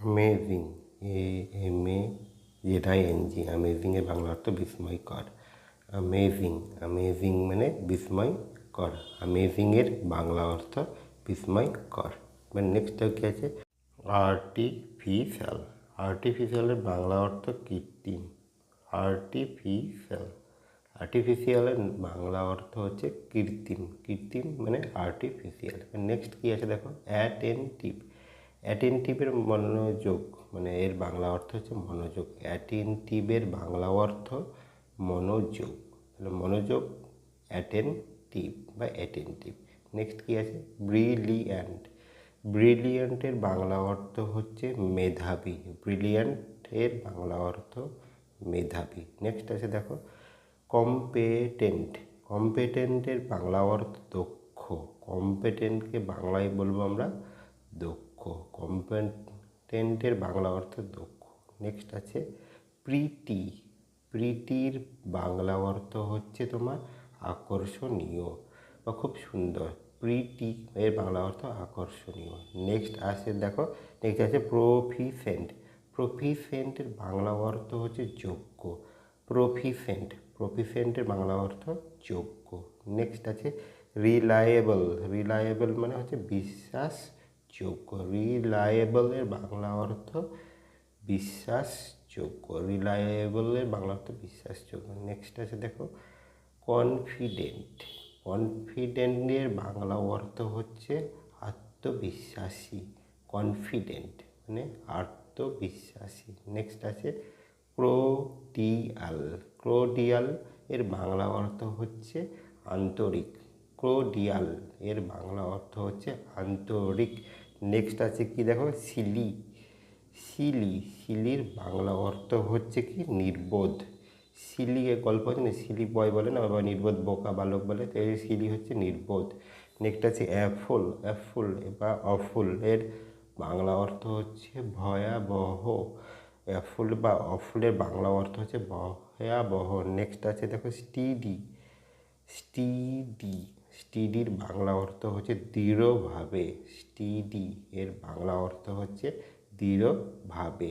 Amazing A M A Z I N G amazing এর বাংলা অর্থ বিস্ময়কর অ্যামেজিং অ্যামেজিং মানে বিস্ময়কর অ্যামেজিং এর বাংলা অর্থ বিস্ময়কর মানে নেক্সট কি আছে? আর্টিফিশিয়াল আর্টিফিশিয়ালের বাংলা অর্থ কৃত্রিম। আর্টিফিশিয়াল আর্টিফিশিয়ালের বাংলা অর্থ হচ্ছে কৃত্রিম। কৃত্রিম মানে আর্টিফিশিয়াল নেক্সট কী আছে দেখো? অ্যাটেনটিভ অ্যাটেনটিভের মনোযোগ মানে এর বাংলা অর্থ হচ্ছে মনোযোগ। অ্যাটেনটিভের বাংলা অর্থ মনোযোগ। তাহলে মনোযোগ অ্যাটেনটিভ বা অ্যাটেনটিভ নেক্সট কী আছে? ব্রিলিয়ান্ট ব্রিলিয়ান্টের বাংলা অর্থ হচ্ছে মেধাবী। ব্রিলিয়ান্টের বাংলা অর্থ মেধাবী। নেক্সট আছে দেখো কম্পেটেন্ট কম্পেটেন্টের বাংলা অর্থ দক্ষ। কম্পেটেন্টকে বাংলায় বলব আমরা দক্ষ। কম্পেটেন্টের বাংলা অর্থ দক্ষ। নেক্সট আছে প্রীতি। প্রীতির বাংলা অর্থ হচ্ছে তোমার আকর্ষণীয় বা খুব সুন্দর। প্রীতি এর বাংলা অর্থ আকর্ষণীয়। নেক্সট আসে দেখো নেক্সট আছে প্রফিসেন্ট। প্রফিসেন্টের বাংলা অর্থ হচ্ছে যোগ্য। প্রফিসেন্ট, প্রফিসেন্টের বাংলা অর্থ যোগ্য। নেক্সট আছে রিলায়েবল। রিলায়েবল মানে হচ্ছে বিশ্বাসযোগ্য রিলায়েবলের বাংলা অর্থ বিশ্বাসযোগ্য রিলায়েবলের বাংলা অর্থ বিশ্বাসযোগ্য নেক্সট আছে দেখো কনফিডেন্ট কনফিডেন্টের বাংলা অর্থ হচ্ছে আত্মবিশ্বাসী কনফিডেন্ট মানে আত্মবিশ্বাসী। নেক্সট আছে ক্রোডিয়াল ক্রোডিয়াল এর বাংলা অর্থ হচ্ছে আন্তরিক। ক্রোডিয়াল এর বাংলা অর্থ হচ্ছে আন্তরিক। নেক্সট আছে কি দেখো? সিলি সিলি সিলির বাংলা অর্থ হচ্ছে কি? নির্বোধ। সিলি এর গল্প আছে না? সিলি বয় বলে না? বা নির্বোধ বোকা বালক বলে। তো এই সিলি হচ্ছে নির্বোধ। নেক্সট আছে অ্যাফুল অ্যাফুল বা অফুল। এর বাংলা অর্থ হচ্ছে ভয়াবহ। অ্যাফুল বা অফুলের বাংলা অর্থ হচ্ছে ভয়াবহ। নেক্সট আছে দেখো স্টিডি স্টিডি স্টিডির বাংলা অর্থ হচ্ছে দৃঢ়ভাবে স্টিডি এর বাংলা অর্থ হচ্ছে দৃঢ়ভাবে।